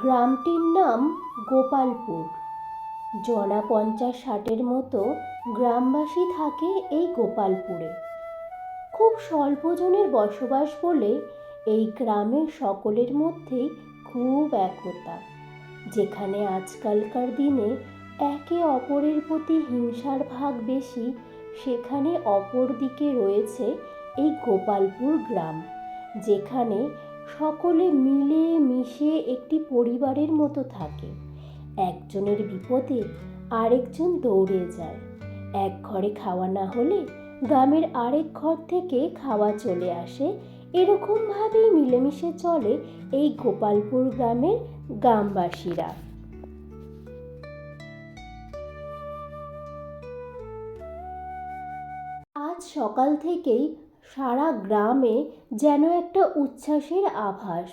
গ্রামটির নাম গোপালপুর। জনা পঞ্চাশ ষাটের মতো গ্রামবাসী থাকে এই গোপালপুরে। খুব স্বল্প জনের বসবাস বলে এই গ্রামের সকলের মধ্যেই খুব একতা। যেখানে আজকালকার দিনে একে অপরের প্রতি হিংসার ভাগ বেশি, সেখানে অপর দিকে রয়েছে এই গোপালপুর গ্রাম, যেখানে সকলে মিলে মিশে একটি পরিবারের মতো থাকে। একজনের বিপদে আরেকজন দৌড়ে যায়। এক ঘরে খাওয়া না হলে গ্রামের আরেক ঘর থেকে খাওয়া চলে আসে। এরকমভাবেই মিলেমিশে চলে এই গোপালপুর গ্রামের গ্রামবাসীরা। আজ সকাল থেকেই সারা গ্রামে যেন একটা উচ্ছ্বাসের আভাস।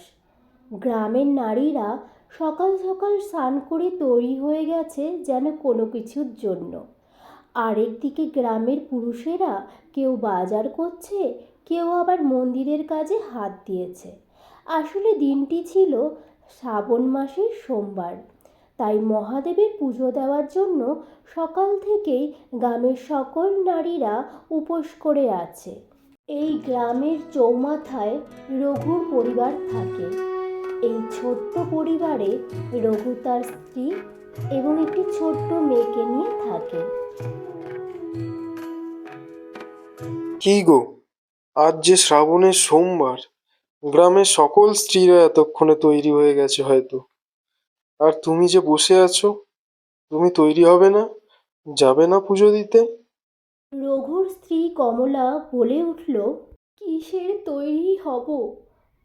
গ্রামের নারীরা সকাল সকাল স্নান করে তৈরি হয়ে গেছে যেন কোনো কিছুর জন্য। আরেকদিকে গ্রামের পুরুষেরা কেউ বাজার করছে, কেউ আবার মন্দিরের কাজে হাত দিয়েছে। আসলে দিনটি ছিল শ্রাবণ মাসের সোমবার। তাই মহাদেবের পুজো দেওয়ার জন্য সকাল থেকেই গ্রামের সকল নারীরা উপোস করে আছে। এই গ্রামের চৌমাথায় রঘুর পরিবার থাকে। এই ছোট্ট পরিবারে রঘু তার স্ত্রী এবং একটি ছোট্ট মেয়েকে নিয়ে থাকে। কি গো? আজ যে শ্রাবণের সোমবার গ্রামের সকল স্ত্রীরা এতক্ষণে তৈরি হয়ে গেছে হয়তো। আর তুমি যে বসে আছো তুমি তৈরি হবে না যাবে না পুজো দিতে? রঘুর স্ত্রী কমলা বলে উঠল, কিসের তৈরি হব?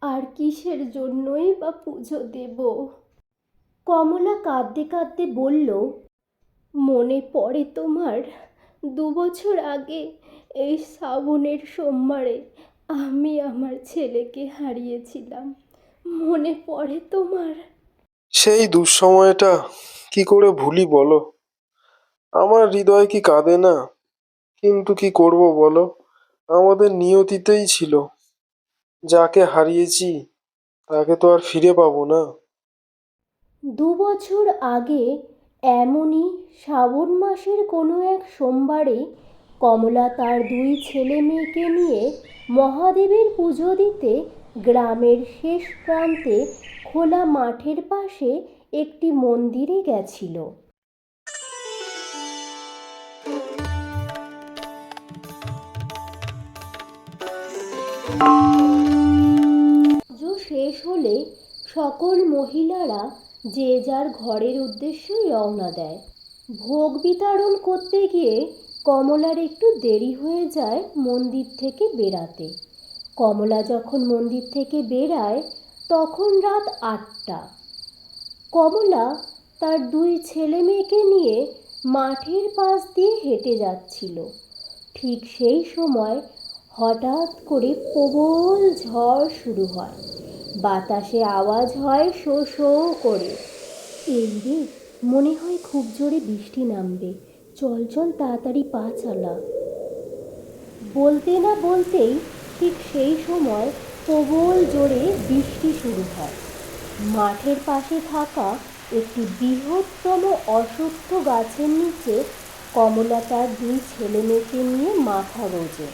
আর কিসের জন্যই বা পুজো দেব? কমলা কাঁদতে কাঁদতে বলল, মনে পড়ে তোমার, দু বছর আগে এই শ্রাবণের সোমবারে আমি আমার ছেলেকে হারিয়েছিলাম। মনে পড়ে তোমার? সেই দুঃসময়টা কি করে ভুলি বলো? আমার হৃদয় কি কাঁদে না? কিন্তু কি করব বলো? আমাদের নিয়তিতেই ছিল। যাকে হারিয়েছি, তাকে তো আর ফিরে পাবো না। দু বছর আগে এমনই শ্রাবণ মাসের কোনো এক সোমবারে কমলা তার দুই ছেলে মেয়েকে নিয়ে মহাদেবের পুজো দিতে গ্রামের শেষ প্রান্তে খোলা মাঠের পাশে একটি মন্দিরে গেছিল। শেষ হলে সকল মহিলারা যে যার ঘরের উদ্দেশ্যে রওনা দেয়। ভোগ বিতরণ করতে গিয়ে কমলার একটু দেরি হয়ে যায় মন্দির থেকে বেরাতে কমলা যখন মন্দির থেকে বেরায় তখন রাত আটটা। কমলা তার দুই ছেলে মেয়েকে নিয়ে মাঠের পাশ দিয়ে হেঁটে যাচ্ছিল। ঠিক সেই সময় হঠাৎ করে প্রবল ঝড় শুরু হয়। বাতাসে আওয়াজ হয় শো শো করে। এই রে মনে হয় খুব জোরে বৃষ্টি নামবে। চল চল, তাড়াতাড়ি পা চালা। বলতে না বলতেই ঠিক সেই সময় প্রবল জোরে বৃষ্টি শুরু হয়। মাঠের পাশে থাকা একটি বৃহত্তম অশ্বত্থ গাছের নিচে কমলা তার দুই ছেলে মেয়েকে নিয়ে মাথা গোজে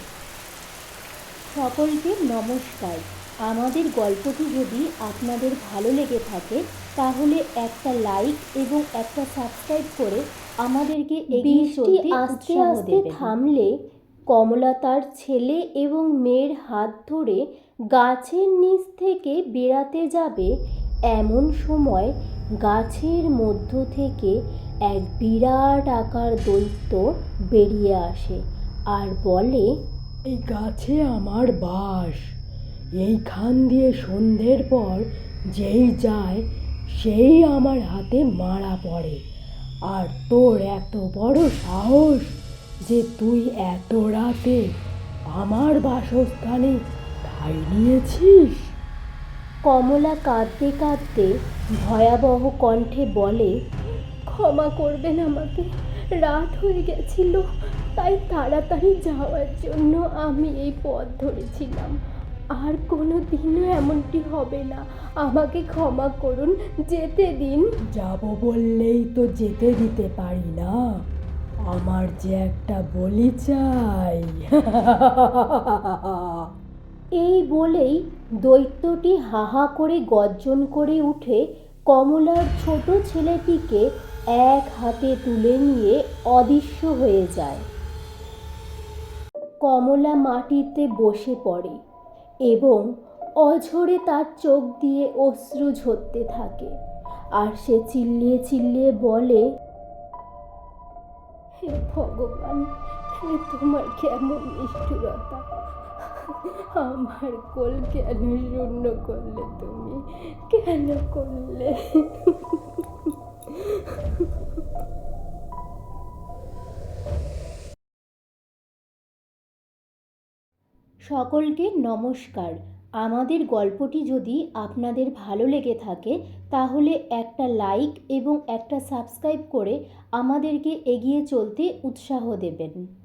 সকলকে নমস্কার। আমাদের গল্পটি যদি আপনাদের ভালো লেগে থাকে তাহলে একটা লাইক এবং একটা সাবস্ক্রাইব করে আমাদেরকে এগিয়ে চলতে আস্তে আস্তে থামলে কমলা তার ছেলে এবং মেয়ের হাত ধরে গাছের নিচ থেকে বেড়াতে যাবে। এমন সময় গাছের মধ্য থেকে এক বিরাট আকার দৈত্য বেরিয়ে আসে আর বলে এই গাছে আমার বাস। এইখান দিয়ে সন্ধ্যের পর যেই যায়, সেই আমার হাতে মারা পড়ে। আর তোর এত বড় সাহস যে তুই এত রাতে আমার বাসস্থানে ঠাই নিয়েছিস? কমলা কাঁদতে কাঁদতে ভয়াবহ কণ্ঠে বলে, ক্ষমা করবেন আমাকে, রাত হয়ে গেছিল, তাই তাড়াতাড়ি যাওয়ার জন্য আমি এই পথ ধরেছিলাম। আর কোনো দিনও এমনটি হবে না। আমাকে ক্ষমা করুন যেতে দিন। যাব বললেই তো যেতে দিতে পারি না। আমার যে একটা বলি চাই। এই বলেই দৈত্যটি হাহা করে গর্জন করে উঠে কমলার ছোট ছেলেটিকে এক হাতে তুলে নিয়ে অদৃশ্য হয়ে যায়। কমলা মাটিতে বসে পড়ে। এবং অঝরে তার চোখ দিয়ে অশ্রু ঝরতে থাকে। আর সে চিল্লিয়ে চিল্লিয়ে বলে, হে ভগবান, হে তোমার কেমন নিষ্ঠুরতা। আমার কোল কেন শূন্য করলে তুমি? কেন করলে? সকলকে নমস্কার। আমাদের গল্পটি যদি আপনাদের ভালো লেগে থাকে, তাহলে একটা লাইক এবং একটা সাবস্ক্রাইব করে আমাদেরকে এগিয়ে চলতে উৎসাহ দেবেন।